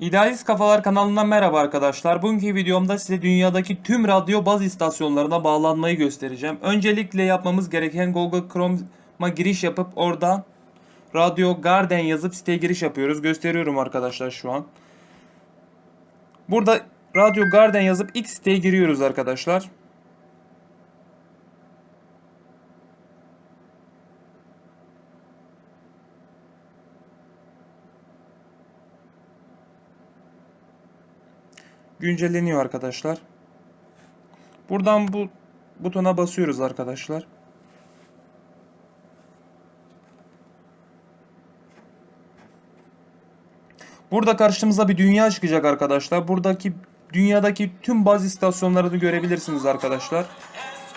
İdealist Kafalar kanalından merhaba arkadaşlar. Bugünkü videomda size dünyadaki tüm radyo baz istasyonlarına bağlanmayı göstereceğim. Öncelikle yapmamız gereken Google Chrome'a giriş yapıp orada Radyo Garden yazıp siteye giriş yapıyoruz. Gösteriyorum arkadaşlar şu an. Burada Radyo Garden yazıp ilk siteye giriyoruz arkadaşlar. Güncelleniyor arkadaşlar. Buradan bu butona basıyoruz arkadaşlar. Burada karşımıza bir dünya çıkacak arkadaşlar. Buradaki dünyadaki tüm baz istasyonlarını görebilirsiniz arkadaşlar.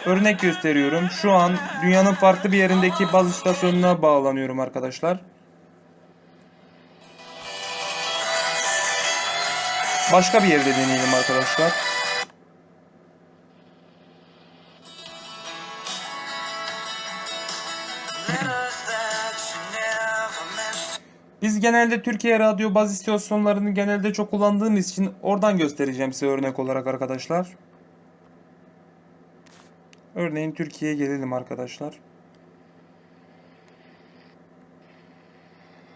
Örnek gösteriyorum. Şu an dünyanın farklı bir yerindeki baz istasyonuna bağlanıyorum arkadaşlar. Başka bir yerde deneyelim arkadaşlar. Biz genelde Türkiye radyo baz istasyonlarını genelde çok kullandığımız için oradan göstereceğim size örnek olarak arkadaşlar. Örneğin Türkiye'ye gelelim arkadaşlar.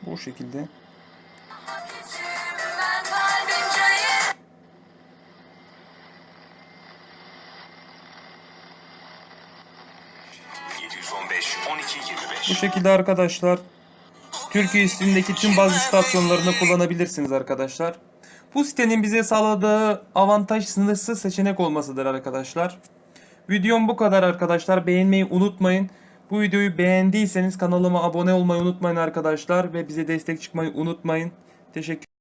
Bu şekilde. 715 12 25. Bu şekilde arkadaşlar Türkiye üstündeki tüm baz istasyonlarını kullanabilirsiniz arkadaşlar. Bu sitenin bize sağladığı avantaj sınırsız seçenek olmasıdır arkadaşlar. Videom bu kadar arkadaşlar. Beğenmeyi unutmayın. Bu videoyu beğendiyseniz kanalıma abone olmayı unutmayın arkadaşlar. Ve bize destek çıkmayı unutmayın. Teşekkür